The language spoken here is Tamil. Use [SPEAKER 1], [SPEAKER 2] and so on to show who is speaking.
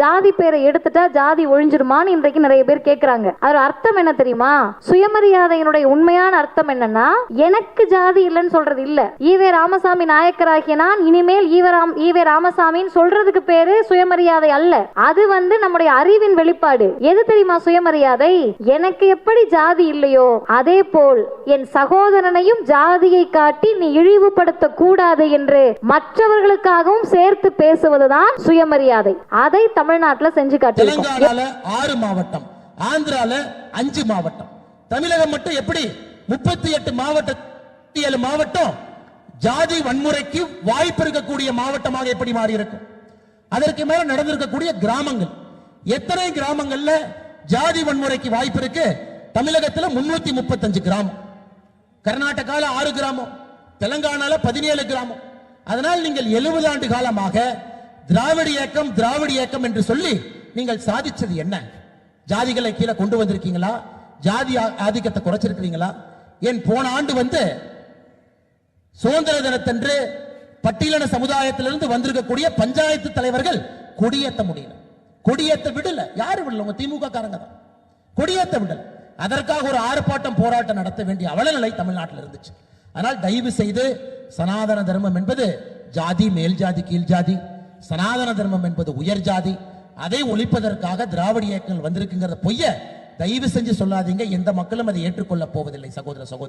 [SPEAKER 1] ஜாதி பேரை எடுத்துட்டா ஜாதி ஒழிஞ்சிருமான்னு இன்றைக்கு நிறைய பேர் கேக்குறாங்க. அதோட அர்த்தம் என்ன தெரியுமா? சுயமரியாதையினுடைய உண்மையான அர்த்தம் என்னன்னா எனக்கு ஜாதி இல்லைன்னு சொல்றது இல்ல. ஈவே ராமசாமி நாயக்கராகிய நான் இனிமேல் ஈவராம் ஈவே ராமசாமின்னு சொல்றதுக்கு பேரு சுயமரியாதை அல்ல. அது வந்து நம்முடைய அறிவின் வெளிப்பாடு. எது தெரியுமா சுயமரியாதை? எனக்கு எப்படி ஜாதி இல்லையோ அதே போல் என் சகோதரனையும் ஜாதியை காட்டி நீ இழிவுபடுத்த கூடாது என்று மற்றவர்களுக்காகவும் சேர்த்து பேசுவதுதான் சுயமரியாதை. அதை தமிழ்நாட்டுல செஞ்சு காட்டியிருக்கோம்.
[SPEAKER 2] தெலுங்கானால ஆறு மாவட்டம் ஆந்திரால அஞ்சு மாவட்டம். தமிழகம் மட்டும் எப்படி? முப்பத்தி எட்டு மாவட்ட ஏழு மாவட்டம் ஜாதி வன்முறைக்கு வாய்ப்பு இருக்கக்கூடிய மாவட்டமாக எப்படி மாறி இருக்கும் அதற்கு மேல நடந்திருக்கக்கூடிய கிராமங்கள். எத்தனை கிராமங்கள்ல ஜாதி வன்முறைக்கு வாய்ப்பு இருக்கு? தமிழகத்துல முன்னூத்தி முப்பத்தஞ்சு கிராமம். கர்நாடகால ஆறு கிராமம் தெலங்கானால பதினேழு கிராமம். அதனால் நீங்கள் எழுபது ஆண்டு காலமாக திராவிட இயக்கம் திராவிட இயக்கம் என்று சொல்லி நீங்கள் சாதிச்சது என்ன? ஜாதிகளை கீழே கொண்டு வந்திருக்கீங்களா? ஜாதி ஆதிக்கத்தை குறைச்சிருக்கிறீங்களா? ஏன் போன ஆண்டு வந்து சுதந்திர தினத்தன்று பட்டியலின சமுதாயத்திலிருந்து வந்திருக்கக்கூடிய பஞ்சாயத்து தலைவர்கள் கொடியேத்த முடியல. கொடியேத்த விடல. யாரு விடல. உங்க திமுக காரங்க தான். கொடியேத்த விடல. அதற்காக ஒரு ஆர்ப்பாட்டம் போராட்டம் நடத்த வேண்டிய அவலநிலை தமிழ்நாட்டில் இருந்துச்சு. ஆனால் தயவு செய்து சனாதன தர்மம் என்பது ஜாதி மேல் ஜாதி கீழ் ஜாதி சனாதன தர்மம் என்பது உயர் ஜாதி அதை ஒழிப்பதற்காக திராவிட இயக்கங்கள் வந்திருக்குங்கிறத பொய்ய தயவு செஞ்சு சொல்லாதீங்க. எந்த மக்களும் அதை ஏற்றுக்கொள்ள போவதில்லை சகோதர சகோதரி.